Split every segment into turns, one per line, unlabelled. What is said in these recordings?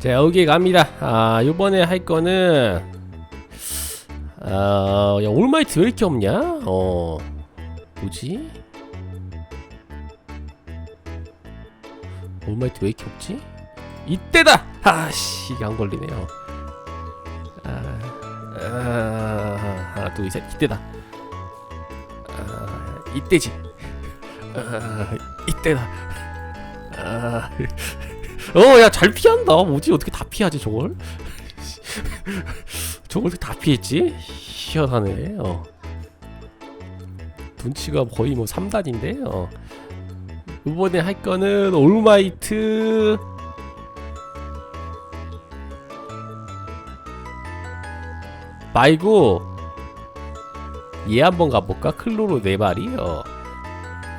자 여기 갑니다. 아 요번에 할 거는 아야 올마이트 왜 이렇게 없냐? 어 뭐지? 올마이트 왜 이렇게 없지? 이때다! 아씨 이게 안 걸리네요. 아, 아 하나 둘셋 이때다. 아 이때지. 아 이때다. 아 어, 야, 잘 피한다. 뭐지? 어떻게 다 피하지, 저걸? 저걸 어떻게 다 피했지? 희한하네. 어. 눈치가 거의 뭐 3단인데, 어. 이번에 할 거는 올마이트. 말고, 얘 한번 가볼까? 클로로 4마리? 어.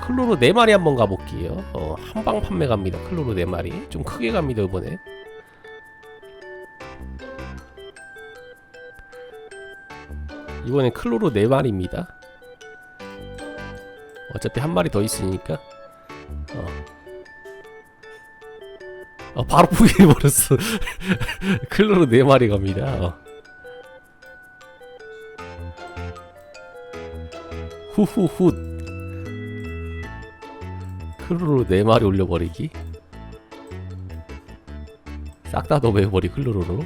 클로로 4마리 한번 가볼게요. 어, 한방 판매 갑니다. 클로로 4마리. 좀 크게 갑니다, 이번에. 이번엔 클로로 4마리입니다. 어차피 한 마리 더 있으니까. 어. 어, 바로 포기해버렸어. 클로로 4마리 갑니다. 어. 후후훗. 클로로 4마리 올려버리기? 싹다 넣어버리 클로로로?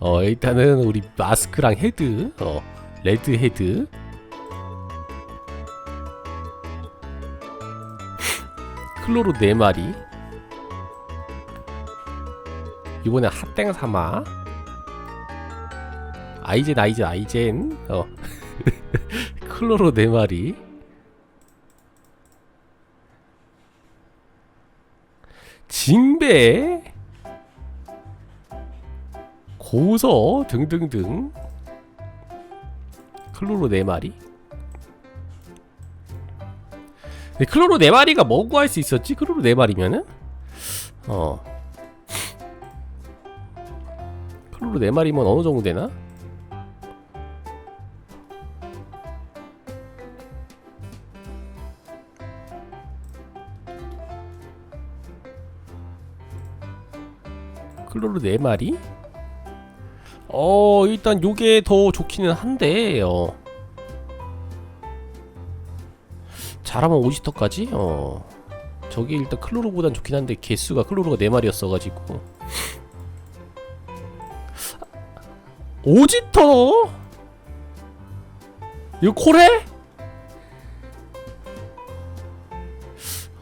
어 일단은 우리 마스크랑 헤드 어 레드 헤드. 클로로 4마리. 이번에 핫땡 사마 아이젠 아이젠 아이젠. 어. 클로로 4마리 징배 고서 등등등 클로로 4마리 근데 클로로 4마리가 뭐 구할 수 있었지? 클로로 4마리면은? 어 클로로 4마리면 어느 정도 되나? 클로로 4마리? 어 일단 요게 더 좋기는 한데 어 잘하면 오지터까지? 어 저게 일단 클로로보단 좋긴 한데 개수가 클로로가 4마리였어가지고 오지터? 이거 코레?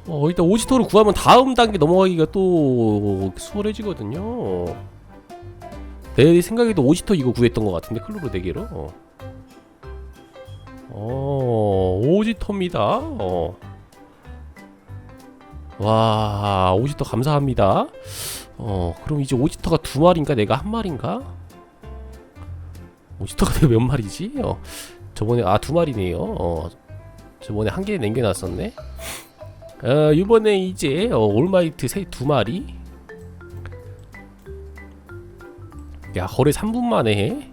어 일단 오지터를 구하면 다음 단계 넘어가기가 또 수월해지거든요. 내 생각에도 오지터 이거 구했던 것 같은데 클로로 4개로? 어. 어 오지터입니다. 어. 와 오지터 감사합니다. 어 그럼 이제 오지터가 두 마리인가? 내가 한 마리인가? 오지터가 내가 몇 마리지? 어 저번에 아 두 마리네요. 어 저번에 한 개 남겨놨었네 어, 이번에 이제 어, 올마이트 세 두 마리. 야 거래 3분 만에 해.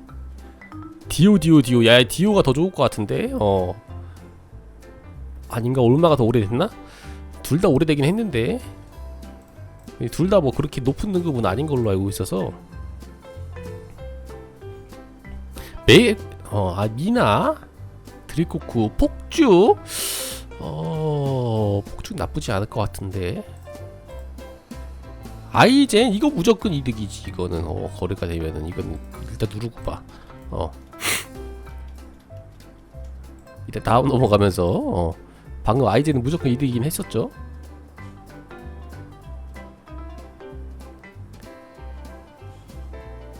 디오 디오 디오. 야 디오가 더 좋을 것 같은데? 어. 아닌가? 올마가 더 오래됐나? 둘 다 오래되긴 했는데. 둘 다 뭐 그렇게 높은 등급은 아닌 걸로 알고 있어서. 매 어아 미나? 드리코쿠 폭주? 어 폭죽 나쁘지 않을 것 같은데. 아이젠 이거 무조건 이득이지 이거는. 어 거래가 되면은 이건 일단 누르고 봐 어. 일단 다음 넘어가면서 어. 방금 아이젠은 무조건 이득이긴 했었죠?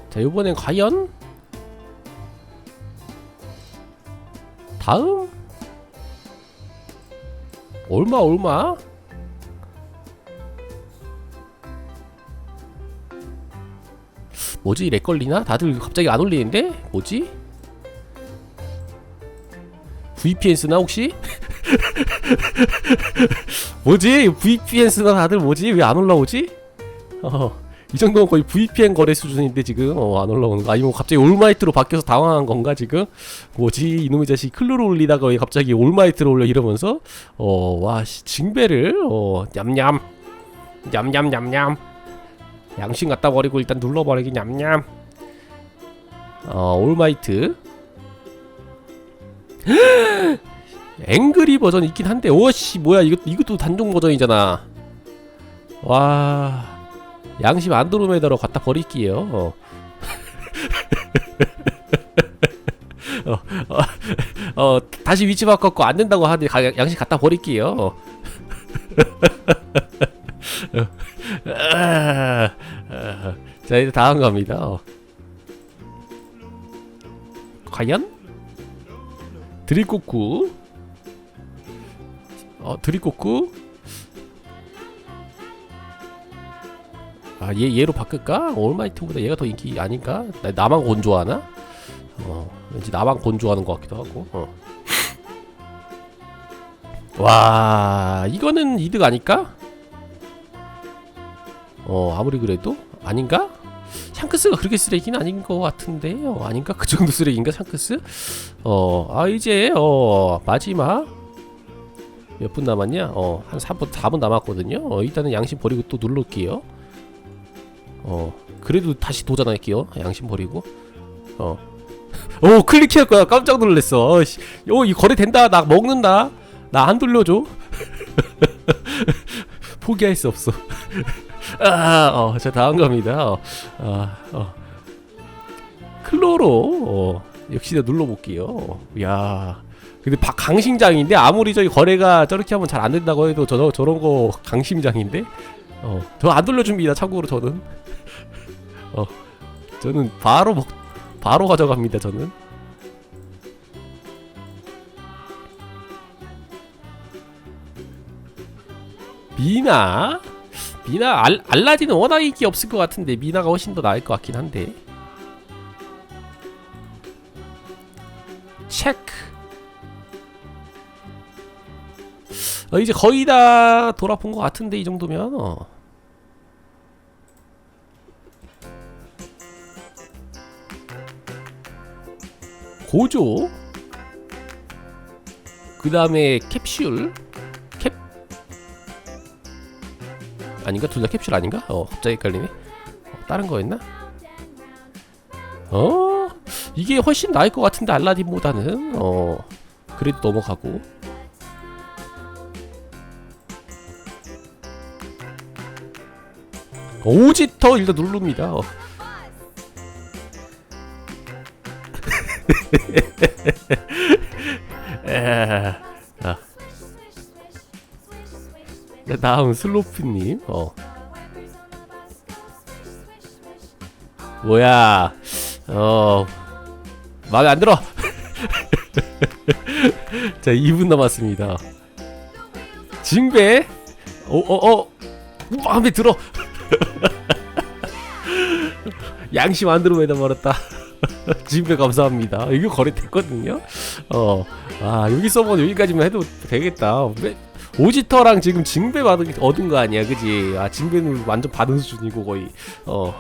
자 요번엔 과연? 다음 얼마 얼마? 뭐지 렉 걸리나? 다들 갑자기 안 올리는데? 뭐지? VPN 쓰나 혹시? 뭐지? VPN 쓰나 다들 뭐지? 왜 안 올라오지? 어, 이 정도면 거의 VPN 거래 수준인데 지금. 어, 안 올라오는 거. 아니면 갑자기 올마이트로 바뀌어서 당황한 건가 지금? 뭐지? 이놈의 자식 클로로 올리다가 왜 갑자기 올마이트로 올려 이러면서? 어와 징배를. 어 냠냠. 냠냠 냠냠. 양심 갖다 버리고 일단 눌러버리기 냠냠. 어 올마이트. 앵그리 버전 있긴 한데. 오씨 뭐야. 이것 이것도 단종 버전이잖아. 와 양심 안드로메다로 갖다 버릴게요 어. 어, 어, 어, 다시 위치 바꿨고 안 된다고 하는데 가- 양심 갖다 버릴게요 어. 아, 아, 자 이제 다음 갑니다 어. 과연 드리코쿠 어 드리코쿠 아 얘 얘로 바꿀까? 올마이트보다 얘가 더 인기 아닌가? 나, 나만 곤조하나? 어 왠지 나만 곤조하는 것 같기도 하고 어. 와 이거는 이득 아닐까? 어 아무리 그래도 아닌가? 샹크스가 그렇게 쓰레기는 아닌 것 같은데 어, 아닌가? 그 정도 쓰레기인가 샹크스? 어 아 이제 어 마지막 몇 분 남았냐? 어 한 3분 4분 남았거든요. 어 일단은 양심 버리고 또 눌러올게요 어 그래도 다시 도전할게요. 양심 버리고. 어. 오 클릭할 거야. 깜짝 놀랐어. 어씨. 요이 거래 된다. 나 먹는다. 나 안 돌려줘. 포기할 수 없어. 아, 어, 자 다음 겁니다. 어, 아, 어. 클로로 어, 역시나 눌러볼게요. 야, 근데 박 강심장인데 아무리 저기 거래가 저렇게 하면 잘 안 된다고 해도 저 저런 거 강심장인데, 어, 저 안 돌려줍니다. 참고로 저는, 어, 저는 바로 먹, 바로 가져갑니다. 저는. 미나 미나 알, 알라딘은 워낙 인기 없을 것 같은데 미나가 훨씬 더 나을 것 같긴 한데 체크 어, 이제 거의 다 돌아본 것 같은데 이 정도면 어. 고조 그 다음에 캡슐 캡 아닌가? 둘 다 캡슐 아닌가? 어 갑자기 헷갈리네 어, 다른 거였나? 어 이게 훨씬 나을 것 같은데 알라딘보다는 어 그래도 넘어가고 오지터 일단 누릅니다 어. 아. 네, 다음 슬로프님 어. 뭐야 어 마음에 안 들어. 자 2분 남았습니다. 징배? 어어어. 마음에 들어. 양심 안 들어 매다 말았다 징배 감사합니다. 이거 거래됐거든요. 어 아 여기 서버 여기까지만 해도 되겠다. 왜- 오지터랑 지금 징배 받은 얻은 거 아니야 그지? 아 징배는 완전 받은 수준이고 거의. 어